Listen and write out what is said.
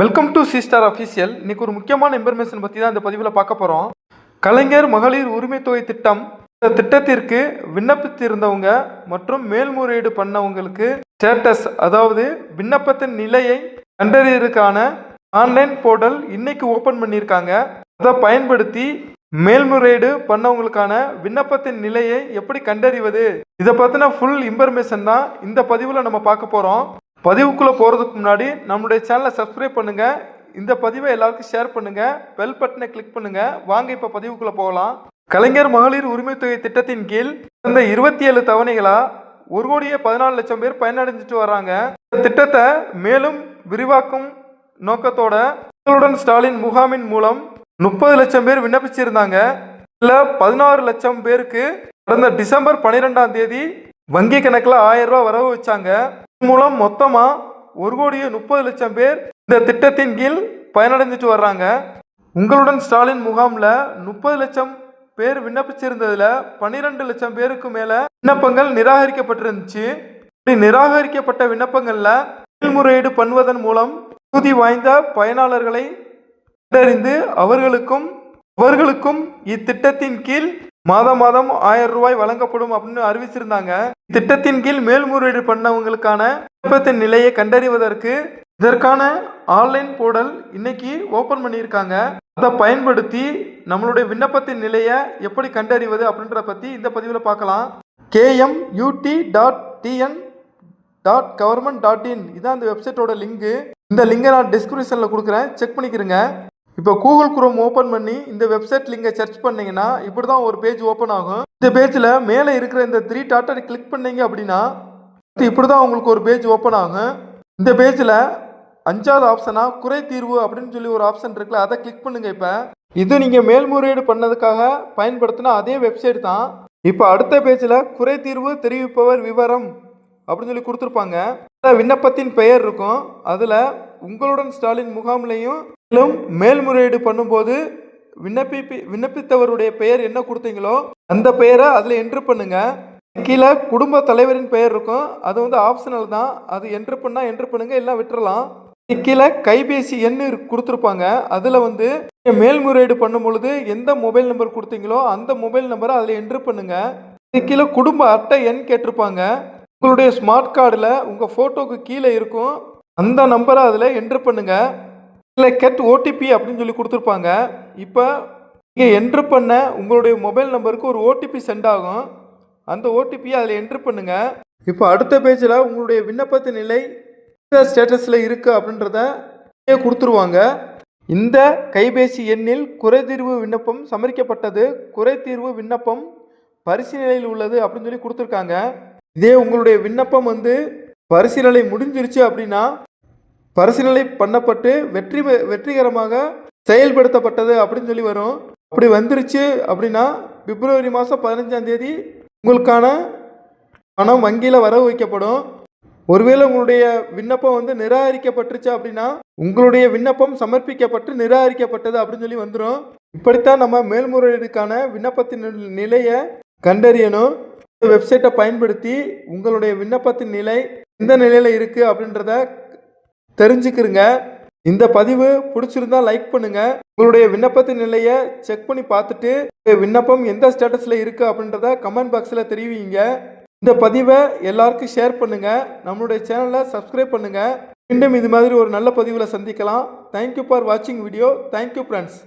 Welcome to சிஸ்டார் official இன்னைக்கு ஒரு முக்கியமான இன்ஃபர்மேஷன் பற்றி தான் இந்த பதிவில் பார்க்க போகிறோம் கலைஞர் மகளிர் உரிமை தொகை திட்டம். இந்த திட்டத்திற்கு விண்ணப்பித்திருந்தவங்க மற்றும் மேல்முறையீடு பண்ணவங்களுக்கு ஸ்டேட்டஸ் அதாவது விண்ணப்பத்தின் நிலையை கண்டறியதற்கான ஆன்லைன் போர்ட்டல் இன்னைக்கு ஓப்பன் பண்ணியிருக்காங்க. அதை பயன்படுத்தி மேல்முறையீடு பண்ணவங்களுக்கான விண்ணப்பத்தின் நிலையை எப்படி கண்டறிவது? இதை பற்றின ஃபுல் இன்ஃபர்மேஷன் தான் இந்த பதிவில் நம்ம பார்க்க போகிறோம் பதிவுக்குள்ளே போகிறதுக்கு முன்னாடி நம்முடைய சேனலை சப்ஸ்கிரைப் பண்ணுங்கள் இந்த பதிவை எல்லாருக்கும் ஷேர் பண்ணுங்கள் பெல் பட்டனை கிளிக் பண்ணுங்கள் வாங்க இப்போ பதிவுக்குள்ளே போகலாம். கலைஞர் மகளிர் உரிமை தொகை திட்டத்தின் கீழ் இந்த இருபத்தி ஏழு தவணைகளாக ஒரு கோடியே பதினாலு லட்சம் பேர் பயனடைஞ்சிட்டு வராங்க. இந்த திட்டத்தை மேலும் விரிவாக்கும் நோக்கத்தோட முதல்வருடன் ஸ்டாலின் முகாமின் மூலம் முப்பது லட்சம் பேர் விண்ணப்பிச்சிருந்தாங்க. இதில் பதினாறு லட்சம் பேருக்கு கடந்த டிசம்பர் பன்னிரெண்டாம் தேதி வங்கி கணக்கில் ஆயிரம் ரூபாய் வரவு வச்சாங்க. இதன் மூலம் மொத்தமாக ஒரு கோடியே முப்பது லட்சம் பேர் இந்த திட்டத்தின் கீழ் பயனடைஞ்சிட்டு வர்றாங்க. உங்களுடன் ஸ்டாலின் முகாமில் முப்பது லட்சம் பேர் விண்ணப்பிச்சிருந்ததுல பன்னிரெண்டு லட்சம் பேருக்கு மேலே விண்ணப்பங்கள் நிராகரிக்கப்பட்டிருந்துச்சு. இப்படி நிராகரிக்கப்பட்ட விண்ணப்பங்களில் மேல்முறையீடு பண்ணுவதன் மூலம் தகுதி வாய்ந்த பயனாளர்களை கண்டறிந்து அவர்களுக்கும் அவர்களுக்கும் இத்திட்டத்தின் கீழ் மாதம் மாதம் ஆயிரம் ரூபாய் வழங்கப்படும் அப்படின்னு அறிவிச்சிருந்தாங்க. திட்டத்தின் கீழ் மேல்முறையீடு பண்ணவங்களுக்கான விண்ணப்பத்தின் நிலையை கண்டறிவதற்கு இதற்கான ஆன்லைன் போர்டல் இன்னைக்கு ஓப்பன் பண்ணியிருக்காங்க. அதை பயன்படுத்தி நம்மளுடைய விண்ணப்பத்தின் நிலையை எப்படி கண்டறிவது அப்படின்றத பற்றி இந்த பதிவில் பார்க்கலாம். K M U T dot T N dot government dot in இதான் இந்த வெப்சைட்டோட லிங்கு இந்த லிங்கை நான் டிஸ்கிரிப்ஷனில் கொடுக்குறேன். செக் பண்ணிக்கிறேங்க இப்போ கூகுள் குரோம் ஓப்பன் பண்ணி இந்த வெப்சைட் லிங்கை சர்ச் பண்ணீங்கன்னா இப்படி தான் ஒரு பேஜ் ஓப்பன் ஆகும். இந்த பேஜில் மேலே இருக்கிற இந்த த்ரீ டாட்டை கிளிக் பண்ணீங்க அப்படின்னா இப்படி தான் உங்களுக்கு ஒரு பேஜ் ஓப்பன் ஆகும். இந்த பேஜில் அஞ்சாவது ஆப்ஷனாக குறை தீர்வு அப்படின்னு சொல்லி ஒரு ஆப்ஷன் இருக்குல்ல அதை கிளிக் பண்ணுங்கள் இப்போ. இது நீங்கள் மேல்முறையீடு பண்ணதுக்காக பயன்படுத்தின அதே வெப்சைட் தான். இப்போ அடுத்த பேஜில் குறை தீர்வு தெரிவிப்பவர் விவரம் அப்படின்னு சொல்லி கொடுத்துருப்பாங்க. விண்ணப்பத்தின் பெயர் இருக்கும். அதில் உங்களுடன் ஸ்டாலின் முகாம்லேயும் மேலும் மேல்முறையீடு பண்ணும்போது விண்ணப்பிப்பி விண்ணப்பித்தவருடைய பெயர் என்ன கொடுத்தீங்களோ அந்த பெயரை அதில் என்ட்ரு பண்ணுங்க. கீழே குடும்ப தலைவரின் பெயர் இருக்கும். அது வந்து ஆப்ஷனல் தான். அது என்ட்ரு பண்ணால் என்ட்ரு பண்ணுங்க. எல்லாம் விட்டுறலாம். கீழே கைபேசி எண் கொடுத்துருப்பாங்க. அதில் வந்து மேல்முறையீடு பண்ணும் பொழுது எந்த மொபைல் நம்பர் கொடுத்தீங்களோ அந்த மொபைல் நம்பரை அதில் என்ட்ரு பண்ணுங்க. கீழே குடும்ப அட்டை எண் கேட்டிருப்பாங்க. உங்களுடைய ஸ்மார்ட் கார்டில் உங்கள் ஃபோட்டோவுக்கு கீழே இருக்கும். அந்த நம்பரை அதில் என்ட்ரு பண்ணுங்கள் இல்லை கெட் ஓடிபி அப்படின்னு சொல்லி கொடுத்துருப்பாங்க. இப்போ நீங்கள் என்ட்ரு பண்ண உங்களுடைய மொபைல் நம்பருக்கு ஒரு ஓடிபி சென்ட் ஆகும். அந்த ஓடிபியை அதில் என்ட்ரு பண்ணுங்கள் இப்போ அடுத்த பேஜில் உங்களுடைய விண்ணப்பத்தின் நிலை ஸ்டேட்டஸில் இருக்குது அப்படின்றத கொடுத்துருவாங்க. இந்த கைபேசி எண்ணில் குறைதீர்வு விண்ணப்பம் சமரிக்கப்பட்டது. குறைதீர்வு விண்ணப்பம் பரிசீலனையில் உள்ளது அப்படின்னு சொல்லி கொடுத்துருக்காங்க. இதே உங்களுடைய விண்ணப்பம் வந்து பரிசீலனை முடிஞ்சிருச்சு அப்படின்னா பரிசீலனை பண்ணப்பட்டு வெற்றி வெற்றிகரமாக செயல்படுத்தப்பட்டது அப்படின்னு சொல்லி வரும். அப்படி வந்துருச்சு அப்படின்னா பிப்ரவரி மாதம் பதினஞ்சாம் தேதி உங்களுக்கான பணம் வங்கியில் வரவு வைக்கப்படும். ஒருவேளை உங்களுடைய விண்ணப்பம் வந்து நிராகரிக்கப்பட்டுருச்சு அப்படின்னா உங்களுடைய விண்ணப்பம் சமர்ப்பிக்கப்பட்டு நிராகரிக்கப்பட்டது அப்படின்னு சொல்லி வந்துடும் இப்படித்தான் நம்ம மேல்முறையீடுக்கான விண்ணப்பத்தின் நிலையை கண்டறியணும். இந்த வெப்சைட்டை பயன்படுத்தி உங்களுடைய விண்ணப்பத்தின் நிலை எந்த நிலையில் இருக்குது அப்படின்றத தெரிஞ்சுக்கிறங்க இந்த பதிவு பிடிச்சிருந்தா லைக் பண்ணுங்க. உங்களுடைய விண்ணப்பத்தின் நிலையை செக் பண்ணி பார்த்துட்டு விண்ணப்பம் எந்த ஸ்டேட்டஸில் இருக்கு அப்படின்றத கமெண்ட் பாக்ஸில் தெரிவிங்க. இந்த பதிவை எல்லாருக்கும் ஷேர் பண்ணுங்க. நம்மளுடைய சேனலை சப்ஸ்கிரைப் பண்ணுங்க. மீண்டும் இது மாதிரி ஒரு நல்ல பதிவில் சந்திக்கலாம். தேங்க்யூ ஃபார் வாட்சிங் வீடியோ தேங்க்யூ ஃப்ரெண்ட்ஸ்